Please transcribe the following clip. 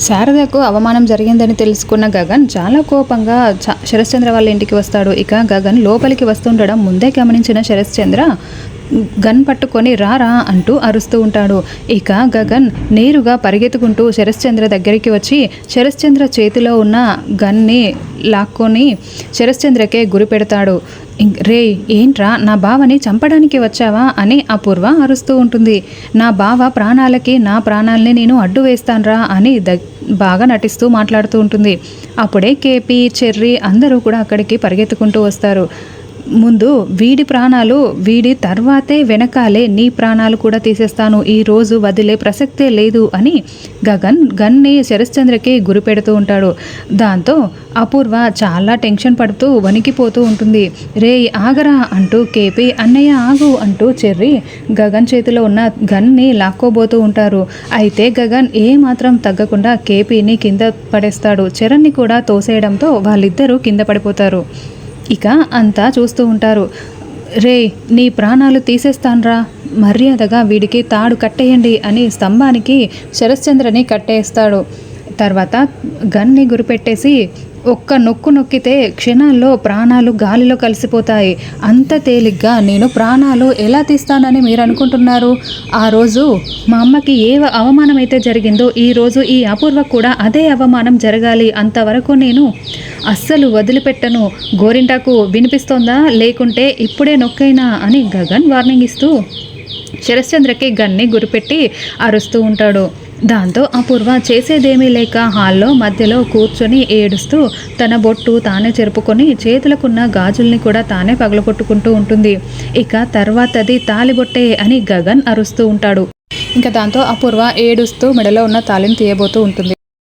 శారదకు అవమానం జరిగిందని తెలుసుకున్న గగన్ చాలా కోపంగా చ- శరశ్చంద్ర వాళ్ళ ఇంటికి వస్తాడు. ఇక గగన్ లోపలికి వస్తుండడం ముందే గమనించిన శరశ్చంద్ర గన్ పట్టుకొని రారా అంటూ అరుస్తూ ఉంటాడు. ఇక గగన్ నేరుగా పరిగెత్తుకుంటూ శరశ్చంద్ర దగ్గరికి వచ్చి శరశ్చంద్ర చేతిలో ఉన్న గన్ని లాక్కొని శరశ్చంద్రకే గురి పెడతాడు. రే ఏంట్రా నా బావని చంపడానికి వచ్చావా అని అపూర్వ అరుస్తూ ఉంటుంది. నా బావ ప్రాణాలకి నా ప్రాణాలని నేను అడ్డు వేస్తాన్రా అని దగ్ బాగా నటిస్తూ మాట్లాడుతూ ఉంటుంది. అప్పుడే కేపీ చెర్రీ అందరూ కూడా అక్కడికి పరిగెత్తుకుంటూ వస్తారు. ముందు వీడి ప్రాణాలు వీడి తర్వాతే వెనకాలే నీ ప్రాణాలు కూడా తీసేస్తాను. ఈ రోజు వదిలే ప్రసక్తే లేదు అని గగన్ గన్ని శరశ్చంద్రకి గురి పెడుతూ ఉంటాడు. దాంతో అపూర్వ చాలా టెన్షన్ పడుతూ వణికిపోతూ ఉంటుంది. రే ఆగరా అంటూ కేపీ అన్నయ్య ఆగు అంటూ చెర్రి గగన్ చేతిలో ఉన్న గన్ని లాక్కోబోతూ ఉంటారు. అయితే గగన్ ఏ మాత్రం తగ్గకుండా కేపీని కింద పడేస్తాడు. చరణ్ని కూడా తోసేయడంతో వాళ్ళిద్దరూ కింద పడిపోతారు. ఇక అంతా చూస్తూ ఉంటారు. రే నీ ప్రాణాలు తీసేస్తాన్రా. మర్యాదగా వీడికి తాడు కట్టేయండి అని స్తంభానికి శరశ్చంద్రని కట్టేస్తాడు. తర్వాత గన్ని గురిపెట్టేసి ఒక్క నొక్కు నొక్కితే క్షణాల్లో ప్రాణాలు గాలిలో కలిసిపోతాయి. అంత తేలిగ్గా నేను ప్రాణాలు ఎలా తీస్తానని మీరు అనుకుంటున్నారు? ఆ రోజు మా అమ్మకి ఏ అవమానం అయితే జరిగిందో ఈ రోజు ఈ అపూర్వ కూడా అదే అవమానం జరగాలి అంతవరకు నేను అస్సలు వదిలిపెట్టను. గోరింటాకు వినిపిస్తోందా? లేకుంటే ఇప్పుడే నొక్కైనా? అని గగన్ వార్నింగ్ ఇస్తూ శరశ్చంద్రకి గన్ని గురిపెట్టి అరుస్తూ ఉంటాడు. దాంతో అపూర్వ చేసేదేమీ లేక హాల్లో మధ్యలో కూర్చొని ఏడుస్తూ తన బొట్టు తానే చెరుపుకొని చేతులకున్న గాజుల్ని కూడా తానే పగలగొట్టుకుంటూ ఉంటుంది. ఇక తర్వాతది తాలిబొట్టే అని గగన్ అరుస్తూ ఉంటాడు. ఇంకా దాంతో అపూర్వ ఏడుస్తూ మెడలో ఉన్న తాళిని తీయబోతూ ఉంటుంది.